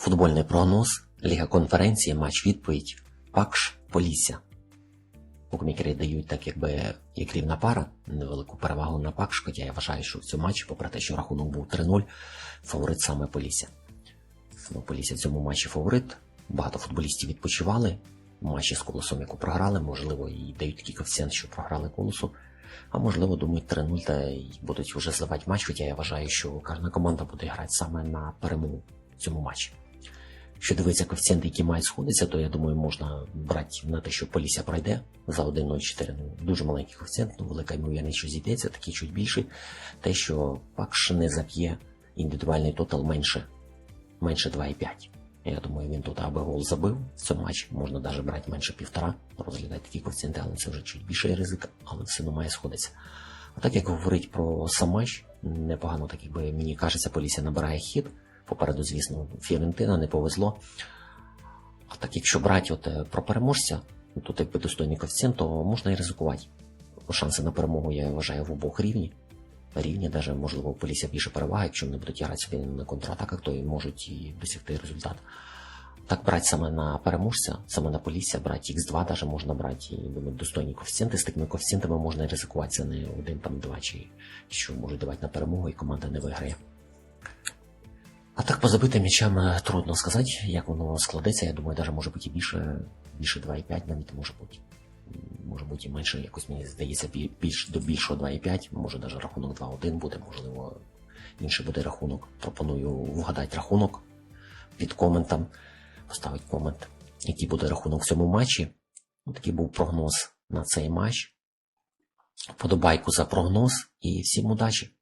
Футбольний прогноз, Ліга конференції, матч відповідь, Пакш Полісся. Букмекери дають так, якби як рівна пара, невелику перевагу на Пакш, хоча я вважаю, що в цьому матчі, попри те, що рахунок був 3-0, фаворит саме Полісся. Ну, Полісся в цьому матчі фаворит. Багато футболістів відпочивали. Матчі з колосом, яку програли, можливо, і дають такий коефіцієнт, що програли колосу. А можливо, думають 3-0 та й будуть вже зливати матч, хоча я вважаю, що кожна команда буде грати саме на перемогу в цьому матчі. Що дивиться коефіцієнти, які мають сходитися, то я думаю, можна брати на те, що Полісся пройде за 1.04. Ну, дуже маленький коефіцієнт, ну, велика ймовірність, що зійдеться, такий чуть більший. Те, що Пакш не заб'є індивідуальний тотал менше, менше 2,5. Я думаю, він тут аби гол забив в цьому матчі, можна навіть брати менше півтора, розглядати такі коефіцієнти, але це вже чуть більший ризик, але все одно має сходитися. А так як говорить про сам матч, непогано, так якби мені кажеться, Полісся набирає хід. Попереду, звісно, Фіорентина не повезло. А так якщо брати от, е, про переможця, ну, тут якби достойний коефіцієнт, то можна і ризикувати. Шанси на перемогу я вважаю в обох рівні. Рівні, навіть, можливо, у Полісся більше переваги, якщо вони будуть грати на контратаках, то і можуть і досягти результат. Так брати саме на переможця, саме на Полісся, брати X2 даже можна брати, і думаю, достойні коефіцієнти. З такими коефіцієнтами можна і ризикувати. Це не один там два, чи що можуть давати на перемогу, і команда не виграє. Так по забитим м'ячам е, трудно сказати, як воно складеться. Я думаю, навіть може бути і більше, більше 2,5 навіть може бути. Може бути і менше, якось мені здається, більш до більшого 2,5, може навіть рахунок 2-1 буде, можливо, інший буде рахунок. Пропоную вгадати рахунок під коментом, поставити комент, який буде рахунок в цьому матчі. Такий був прогноз на цей матч. Подобайку за прогноз і всім удачі!